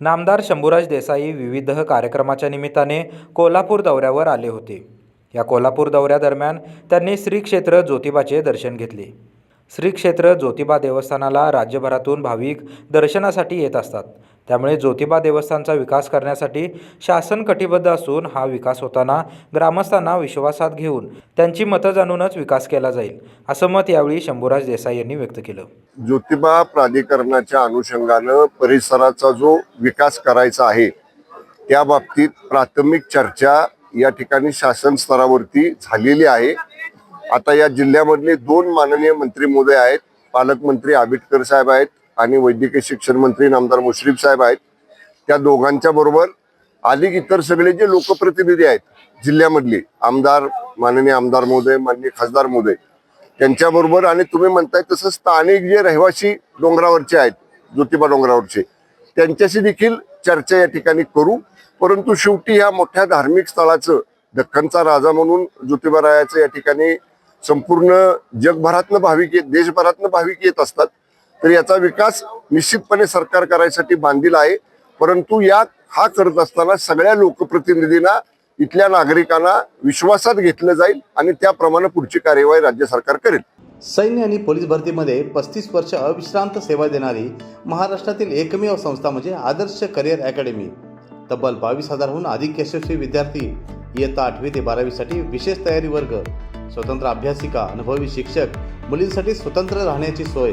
नामदार शंभूराज देसाई विविध कार्यक्रमाच्या निमित्ताने कोल्हापूर दौऱ्यावर आले होते. या कोल्हापूर दौऱ्यादरम्यान त्यांनी श्री क्षेत्र ज्योतिबाचे दर्शन घेतले. श्री क्षेत्र ज्योतिबा देवस्थानाला राज्यभरातून भाविक दर्शनासाठी येत असतात. त्यामुळे ज्योतिबा देवस्थानचा विकास करण्यासाठी शासन कटिबद्ध असून हा विकास होताना ग्रामस्थांना विश्वासात घेऊन त्यांची मतं जाणूनच विकास केला जाईल असं मत यावेळी शंभूराज देसाई यांनी व्यक्त केलं. ज्योतिबा प्राधिकरणाच्या अनुषंगानं परिसराचा जो विकास करायचा आहे त्या बाबतीत प्राथमिक चर्चा या ठिकाणी शासन स्तरावरती झालेली आहे. आता या जिल्ह्यामधले दोन माननीय मंत्री महोदय आहेत पालकमंत्री आबिटकर साहेब आहेत आणि वैद्यकीय शिक्षण मंत्री नामदार मुश्रीफ साहेब आहेत. त्या दोघांच्या बरोबर अधिक इतर सगळे जे लोकप्रतिनिधी आहेत जिल्ह्यामधले आमदार माननीय आमदार महोदय माननीय खासदार महोदय त्यांच्याबरोबर आणि तुम्ही म्हणताय तसं स्थानिक जे रहिवासी डोंगरावरचे आहेत ज्योतिबा डोंगरावरचे त्यांच्याशी देखील चर्चा या ठिकाणी करू. परंतु शेवटी ह्या मोठ्या धार्मिक स्थळाचं दख्खनचा राजा म्हणून ज्योतिबारायाचं या ठिकाणी संपूर्ण जगभरातनं भाविक येत देशभरातनं भाविक येत असतात. तर याचा विकास निश्चितपणे सरकार करायसाठी बांधील आहे. परंतु या हा करत असताना सगळ्या लोकप्रतिनिधींना इथल्या नागरिकांना विश्वासात घेतलं जाईल आणि त्याप्रमाणे पुढची कार्यवाही राज्य सरकार करेल. सैन्य आणि पोलीस भरतीमध्ये पस्तीस वर्ष अविश्रांत सेवा देणारी महाराष्ट्रातील एकमेव संस्था म्हणजे आदर्श करिअर अकॅडमी. तब्बल बावीस हजारहून अधिक यशस्वी विद्यार्थी इयत्ता आठवी ते बारावीसाठी विशेष तयारी वर्ग स्वतंत्र अभ्यासिका अनुभवी शिक्षक मुलींसाठी स्वतंत्र राहण्याची सोय